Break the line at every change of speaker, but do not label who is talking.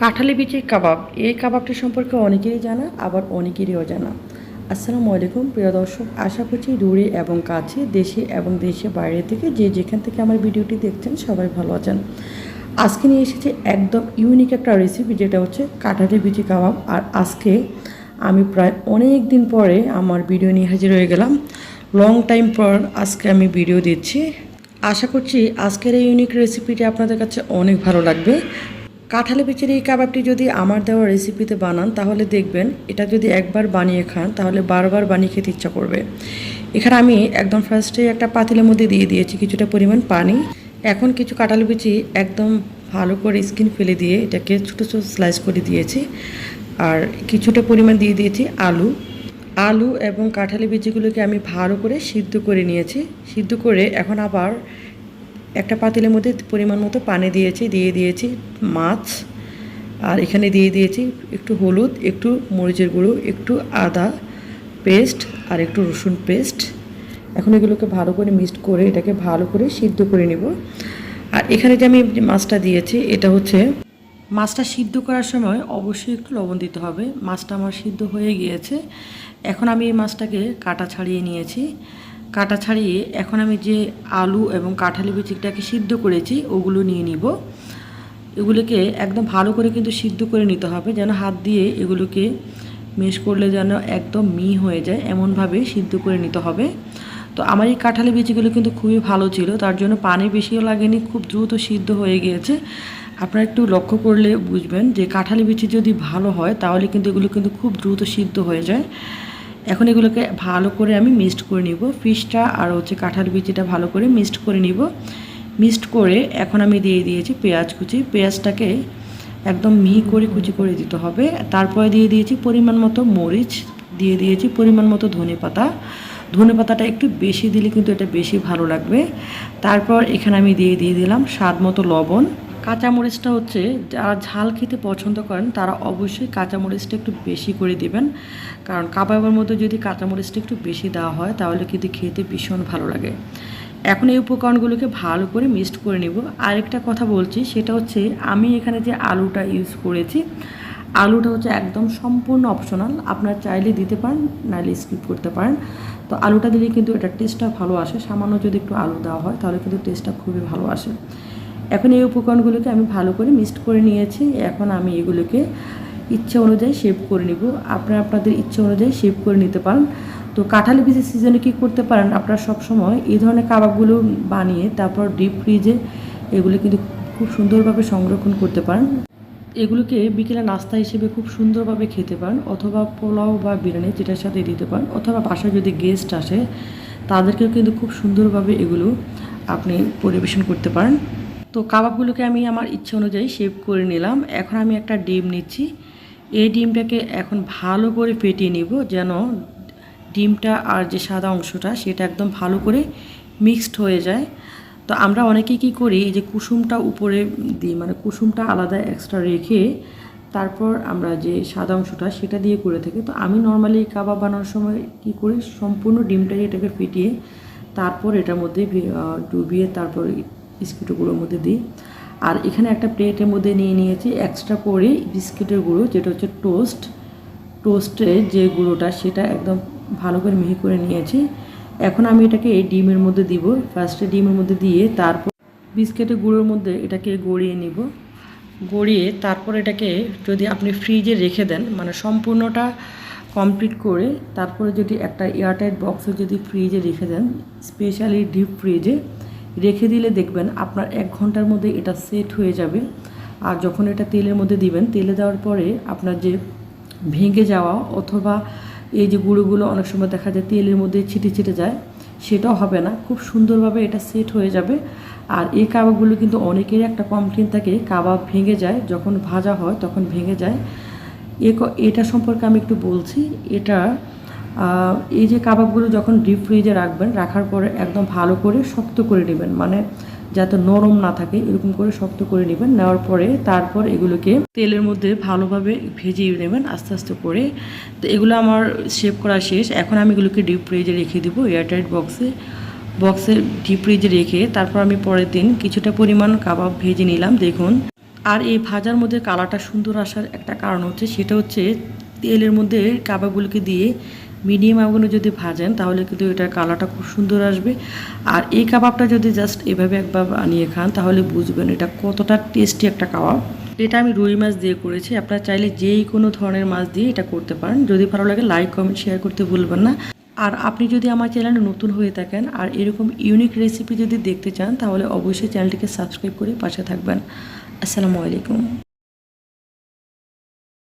কাঁঠালি বিচির কাবাব। এই কাবাবটি সম্পর্কে অনেকেরই জানা, আবার অনেকেরই অজানা আসসালামু আলাইকুম, প্রিয় দর্শক, আশা করছি দূরে এবং কাছে, দেশে এবং দেশে বাইরে থেকে যে যেখান থেকে আমার ভিডিওটি দেখছেন, সবাই ভালো আছেন। আজকে নিয়ে এসেছি একদম ইউনিক একটা রেসিপি যেটা হচ্ছে কাঁঠালি বিচি কাবাব। আর আজকে আমি প্রায় অনেক দিন পরে আমার ভিডিও নিয়ে হাজির হয়ে গেলাম। লং টাইম পর আজকে আমি ভিডিও দিচ্ছি। আশা করছি আজকের এই ইউনিক রেসিপিটি আপনাদের কাছে অনেক ভালো লাগবে। কাঁঠালি বিচের এই কাবাবটি যদি আমার দেওয়া রেসিপিতে বানান, তাহলে দেখবেন এটা যদি একবার বানিয়ে খান, তাহলে বারবার বানিয়ে খেতে ইচ্ছা করবে। এখানে আমি একদম ফার্স্টে একটা পাতিলের মধ্যে দিয়ে দিয়েছি কিছুটা পরিমাণ পানি। এখন কিছু কাঁঠালি বিচি একদম ভালো করে স্কিন ফেলে দিয়ে এটাকে ছোটো ছোটো স্লাইস করে দিয়েছি। আর কিছুটা পরিমাণ দিয়ে দিয়েছি আলু। আলু এবং কাঁঠালি বিচিগুলোকে আমি ভালো করে সিদ্ধ করে নিয়েছি। সিদ্ধ করে এখন আবার একটা পাতিলের মধ্যে পরিমাণ মতো পানি দিয়েছি, দিয়ে দিয়েছি মাছ, আর এখানে দিয়ে দিয়েছি একটু হলুদ, একটু মরিচের গুঁড়ো, একটু আদা পেস্ট, আর একটু রসুন পেস্ট। এখন এগুলোকে ভালো করে মিক্সড করে এটাকে ভালো করে সিদ্ধ করে নেব। আর এখানে যে আমি মাছটা দিয়েছি, এটা হচ্ছে মাছটা সিদ্ধ করার সময় অবশ্যই একটু লবণ দিতে হবে। মাছটা আমার সিদ্ধ হয়ে গিয়েছে। এখন আমি এই মাছটাকে কাটা ছাড়িয়ে নিয়েছি। কাটা ছাড়িয়ে এখন আমি যে আলু এবং কাঁঠালি বিচিটাকে সিদ্ধ করেছি, ওগুলো নিয়ে নিব। এগুলোকে একদম ভালো করে কিন্তু সিদ্ধ করে নিতে হবে, যেন হাত দিয়ে এগুলোকে মেশ করলে যেন একদম মি হয়ে যায়, এমনভাবে সিদ্ধ করে নিতে হবে। তো আমার এই কাঁঠালি বিচিগুলো কিন্তু খুবই ভালো ছিল, তার জন্য পানি বেশিও লাগেনি, খুব দ্রুত সিদ্ধ হয়ে গিয়েছে। আপনারা একটু লক্ষ্য করলে বুঝবেন যে কাঁঠালি বিচি যদি ভালো হয়, তাহলে কিন্তু এগুলো কিন্তু খুব দ্রুত সিদ্ধ হয়ে যায়। এখন এগুলোকে ভালো করে আমি মিক্সড করে নিব। ফিশটা আর হচ্ছে কাঁঠাল বিচিটা ভালো করে মিক্সড করে নিব। মিক্সড করে এখন আমি দিয়ে দিয়েছি পেঁয়াজ কুচি। পেঁয়াজটাকে একদম মিহি করে কুচি করে দিতে হবে। তারপরে দিয়ে দিয়েছি পরিমাণ মতো মরিচ। দিয়ে দিয়েছি পরিমাণ মতো ধনে পাতা। ধনে পাতাটা একটু বেশি দিলে কিন্তু এটা বেশি ভালো লাগবে। তারপর এখানে আমি দিয়ে দিয়ে দিলাম স্বাদ মতো লবণ। কাঁচামরিচটা হচ্ছে, যারা ঝাল খেতে পছন্দ করেন, তারা অবশ্যই কাঁচামরিচটা একটু বেশি করে দেবেন। কারণ কাবাবের মধ্যে যদি কাঁচামরিচটা একটু বেশি দেওয়া হয়, তাহলে কিন্তু খেতে ভীষণ ভালো লাগে। এখন এই উপকরণগুলোকে ভালো করে মিক্সড করে নিব। আরেকটা কথা বলছি, সেটা হচ্ছে আমি এখানে যে আলুটা ইউজ করেছি, আলুটা হচ্ছে একদম সম্পূর্ণ অপশনাল আপনার চাইলে দিতে পারেন, নাইলে স্কিপ করতে পারেন। তো আলুটা দিলে কিন্তু এটার টেস্টটা ভালো আসে। সামান্য যদি একটু আলু দেওয়া হয়, তাহলে কিন্তু টেস্টটা খুবই ভালো আসে। এখন এই উপকরণগুলোকে আমি ভালো করে মিক্সড করে নিয়েছি। এখন আমি এগুলোকে ইচ্ছে অনুযায়ী শেপ করে নিব। আপনারা আপনাদের ইচ্ছে অনুযায়ী শেপ করে নিতে পারেন। তো কাঁঠালি বীজের সিজনে কী করতে পারেন? আপনারা সবসময় এই ধরনের কাবাবগুলো বানিয়ে তারপর ডিপ ফ্রিজে এগুলো কিন্তু খুব সুন্দরভাবে সংরক্ষণ করতে পারেন। এগুলোকে বিকেলে নাস্তা হিসেবে খুব সুন্দরভাবে খেতে পারেন অথবা পোলাও বা বিরিয়ানি যেটার সাথে দিতে পারেন অথবা বাসায় যদি গেস্ট আসে, তাদেরকেও কিন্তু খুব সুন্দরভাবে এগুলো আপনি পরিবেশন করতে পারেন। তো কাবাবগুলোকে আমি আমার ইচ্ছে অনুযায়ী শেপ করে নিলাম। এখন আমি একটা ডিম নিচ্ছি। এই ডিমটাকে এখন ভালো করে ফেটিয়ে নিব যেন ডিমটা আর যে সাদা অংশটা সেটা একদম ভালো করে মিক্সড হয়ে যায়। তো আমরা অনেকেই কী করি যে কুসুমটা উপরে দিই মানে কুসুমটা আলাদা এক্সট্রা রেখে তারপর আমরা যে সাদা অংশটা সেটা দিয়ে করে থাকি। তো আমি নর্মালি কাবাব বানানোর সময় কী করি, সম্পূর্ণ ডিমটাকে এটাকে ফেটিয়ে তারপর এটার মধ্যে ডুবিয়ে তারপর বিস্কিটগুলোর মধ্যে দিই। আর এখানে একটা প্লেটের মধ্যে নিয়ে নিয়েছি এক্সট্রা করে বিস্কিটের গুঁড়ো, যেটা হচ্ছে টোস্ট টোস্টের যে গুঁড়োটা, সেটা একদম ভালো করে মিহি করে নিয়েছি। এখন আমি এটাকে এই ডিমের মধ্যে দিব। ফার্স্টে ডিমের মধ্যে দিয়ে তারপর বিস্কিটের গুঁড়োর মধ্যে এটাকে গড়িয়ে নিব। গড়িয়ে তারপর এটাকে যদি আপনি ফ্রিজে রেখে দেন মানে সম্পূর্ণটা কমপ্লিট করে তারপরে যদি একটা এয়ারটাইট বক্সে যদি ফ্রিজে রেখে দেন স্পেশালি ডিপ ফ্রিজে রেখে দিলে দেখবেন আপনার এক ঘণ্টার মধ্যে এটা সেট হয়ে যাবে। আর যখন এটা তেলের মধ্যে দিবেন, তেলে দেওয়ার পরে আপনার যে ভেঙে যাওয়া অথবা এই যে গুঁড়োগুলো অনেক সময় দেখা যায় তেলের মধ্যে ছিটে ছিটে যায়, সেটাও হবে না। খুব সুন্দরভাবে এটা সেট হয়ে যাবে। আর এই কাবাবগুলো কিন্তু অনেকেরই একটা কমপ্লেন থাকে, কাবাব ভেঙে যায়, যখন ভাজা হয় তখন ভেঙে যায়। এটা সম্পর্কে আমি একটু বলছি। এটা এই যে কাবাবগুলো যখন ডিপ ফ্রিজে রাখবেন, রাখার পরে একদম ভালো করে শক্ত করে নেবেন। মানে যাতে নরম না থাকে, এরকম করে শক্ত করে নেবেন। নেওয়ার পরে তারপর এগুলোকে তেলের মধ্যে ভালোভাবে ভেজিয়ে নেবেন আস্তে আস্তে করে। তো এগুলো আমার শেপ করা শেষ। এখন আমি এগুলোকে ডিপ ফ্রিজে রেখে দিব এয়ারটাইট বক্সে বক্সে ডিপ ফ্রিজে রেখে তারপর আমি পরের দিন কিছুটা পরিমাণ কাবাব ভেজে নিলাম, দেখুন। আর এই ভাজার মধ্যে কালারটা সুন্দর আসার একটা কারণ হচ্ছে, সেটা হচ্ছে তেলের মধ্যে কাবাবগুলোকে দিয়ে মিডিয়াম আগুনে যদি ভাজেন, তাহলে কিন্তু এটার কালারটা খুব সুন্দর আসবে। আর এই কাবাবটা যদি জাস্ট এভাবে একবার বানিয়ে খান, তাহলে বুঝবেন এটা কতটা টেস্টি একটা কাবাব। এটা আমি রুই মাছ দিয়ে করেছি, আপনারা চাইলে যেই কোনো ধরনের মাছ দিয়ে এটা করতে পারেন। যদি ভালো লাগে লাইক কমেন্ট শেয়ার করতে ভুলবেন না। আর আপনি যদি আমার চ্যানেলে নতুন হয়ে থাকেন আর এরকম ইউনিক রেসিপি যদি দেখতে চান, তাহলে অবশ্যই চ্যানেলটিকে সাবস্ক্রাইব করে পাশে থাকবেন। আসসালামু আলাইকুম।